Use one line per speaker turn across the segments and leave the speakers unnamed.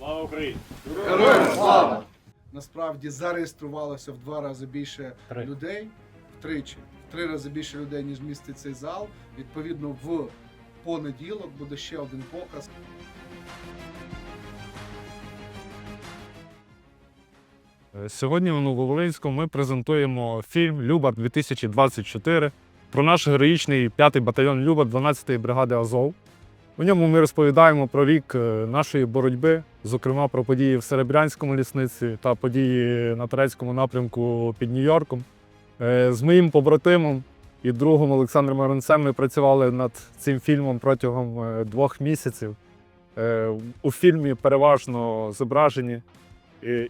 Слава Україні!
Героям слава! Насправді зареєструвалося в два рази більше
Три.
людей, втричі, в три рази більше людей, ніж містить цей зал. Відповідно, в понеділок буде ще один показ.
Сьогодні в Нововолинському ми презентуємо фільм Любар 2024 про наш героїчний 5-й батальйон Любар 12-ї бригади Азов. У ньому ми розповідаємо про рік е, нашої боротьби, зокрема про події в Серебрянському лісниці та події на турецькому напрямку під Нью-Йорком. Е, З моїм побратимом і другом Олександром Маронцем ми працювали над цим фільмом протягом е, двох місяців. У фільмі переважно зображені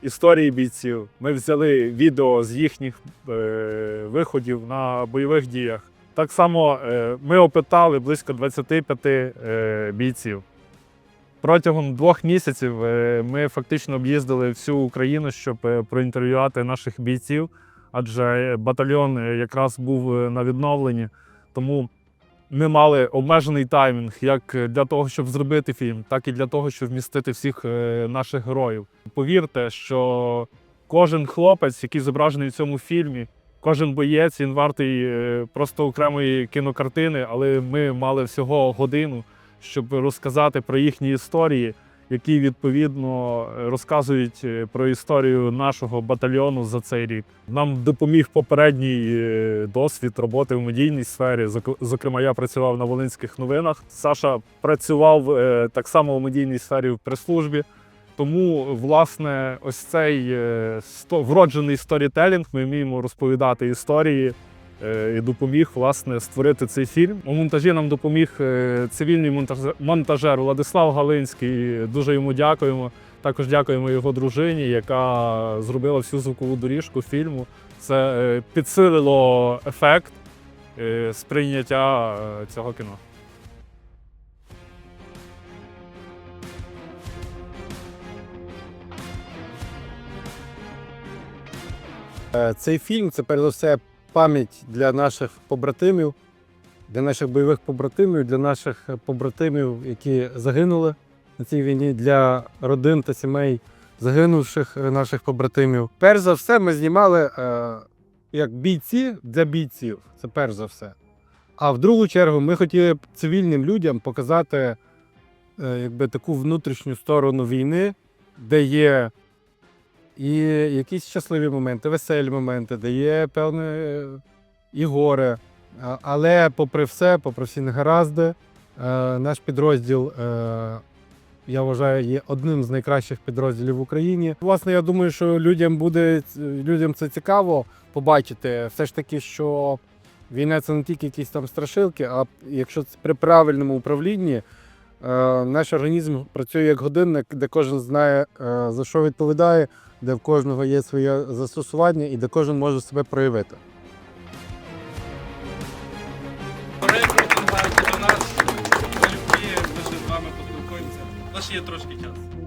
історії бійців. Ми взяли відео з їхніх виходів на бойових діях. Так само е, ми опитали близько 25 е, бійців. Протягом двох місяців е, ми фактично об'їздили всю Україну, щоб проінтерв'ювати наших бійців, адже батальйон якраз був на відновленні. Тому ми мали обмежений таймінг як для того, щоб зробити фільм, так і для того, щоб вмістити всіх наших героїв. Повірте, що кожен хлопець, який зображений в цьому фільмі, кожен боєць, він вартий е, просто окремої кінокартини, але ми мали всього годину, щоб розказати про їхні історії, які відповідно розказують е, про історію нашого батальйону за цей рік. Нам допоміг попередній е, досвід роботи в медійній сфері. Зок- Зокрема, я працював на Волинських новинах. Саша працював так само у медійній сфері в прес-службі. Тому, власне, ось цей е, сто- вроджений сторітелінг, ми вміємо розповідати історії е, і допоміг власне створити цей фільм. У монтажі нам допоміг е, цивільний монтаж- монтажер Владислав Галинський. Дуже йому дякуємо. Також дякуємо його дружині, яка зробила всю звукову доріжку фільму. Це підсилило ефект сприйняття цього кіно.
Цей фільм це перш за пам'ять для наших побратимів, для наших бойових побратимів, для наших побратимів, які загинули на цій війні, для родин та сімей загинувших е, наших побратимів. Перш за все, ми знімали е, як бійці для бійців. Це перш за все. А в другу чергу ми хотіли цивільним людям показати е, якби, таку внутрішню сторону війни, де є і якісь щасливі моменти, веселі моменти, де є певне і горе. Але попри все, попри всі негаразди, е, наш підрозділ, е, я вважаю, є одним з найкращих підрозділів в Україні. Власне, я думаю, що людям буде людям це цікаво побачити. Все ж таки, що війна це не тільки якісь там страшилки, а якщо це при правильному управлінні. Е, Наш організм працює як годинник, де кожен знає, е, за що відповідає, де в кожного є своє застосування і де кожен може себе проявити.
До нас, ми ще з вами поспілкуємося. У є трошки часу.